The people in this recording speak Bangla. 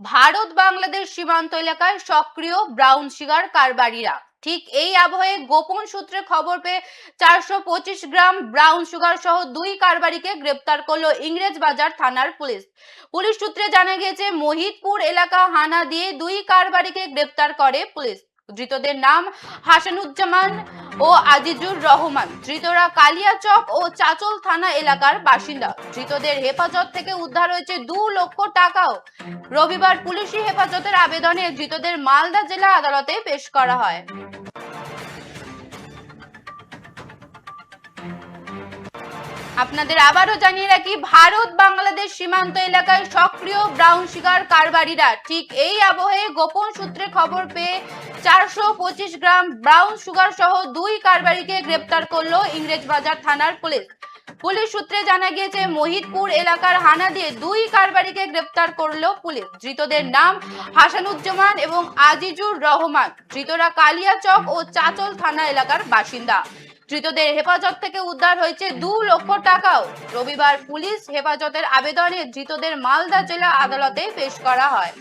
ভারত বাংলাদেশ সীমান্ত এলাকায় সক্রিয় ব্রাউন সুগার কারবারিরা। ঠিক এই আবহে গোপন সূত্রে খবর পেয়ে চারশো পঁচিশ গ্রাম ব্রাউন সুগার সহ দুই কারবারিকে গ্রেপ্তার করল ইংরেজ বাজার থানার পুলিশ। পুলিশ সূত্রে জানা গিয়েছে, মহিতপুর এলাকা হানা দিয়ে দুই কারবারিকে গ্রেপ্তার করে পুলিশ। ধৃতদের নাম হাসানুজ্জামান ও আজিজুর রহমান। ধৃতরা কালিয়াচক ও চাচল থানা এলাকার বাসিন্দা। ধৃতদের হেফাজত থেকে উদ্ধার হয়েছে দু লক্ষ টাকাও। রবিবার পুলিশি হেফাজতের আবেদনে ধৃতদের মালদা জেলা আদালতে পেশ করা হয়। আপনাদের আবারও জানিয়ে রাখি, ভারত বাংলাদেশ সীমান্ত এলাকায় সক্রিয় ব্রাউন শিকার কারবারিরা। ঠিক এই আবহে গোপন সূত্রে খবর পেয়ে চারশো পঁচিশ গ্রাম ব্রাউন সুগার সহ দুই কারবারিকে গ্রেপ্তার করল ইংরেজবাজার থানার পুলিশ। পুলিশ সূত্রে জানা গিয়েছে, মোহিতপুর এলাকার হানা দিয়ে দুই কারবারিকে গ্রেপ্তার করল পুলিশ। ধৃতদের নাম হাসানুজ্জামান এবং আজিজুর রহমান। ধৃতরা কালিয়াচক ও চাচল থানা এলাকার বাসিন্দা। ধৃতদের হেফাজত থেকে উদ্ধার হয়েছে দু লক্ষ টাকাও। রবিবার পুলিশ হেফাজতের আবেদনে ধৃতদের মালদা জেলা আদালতে পেশ করা হয়।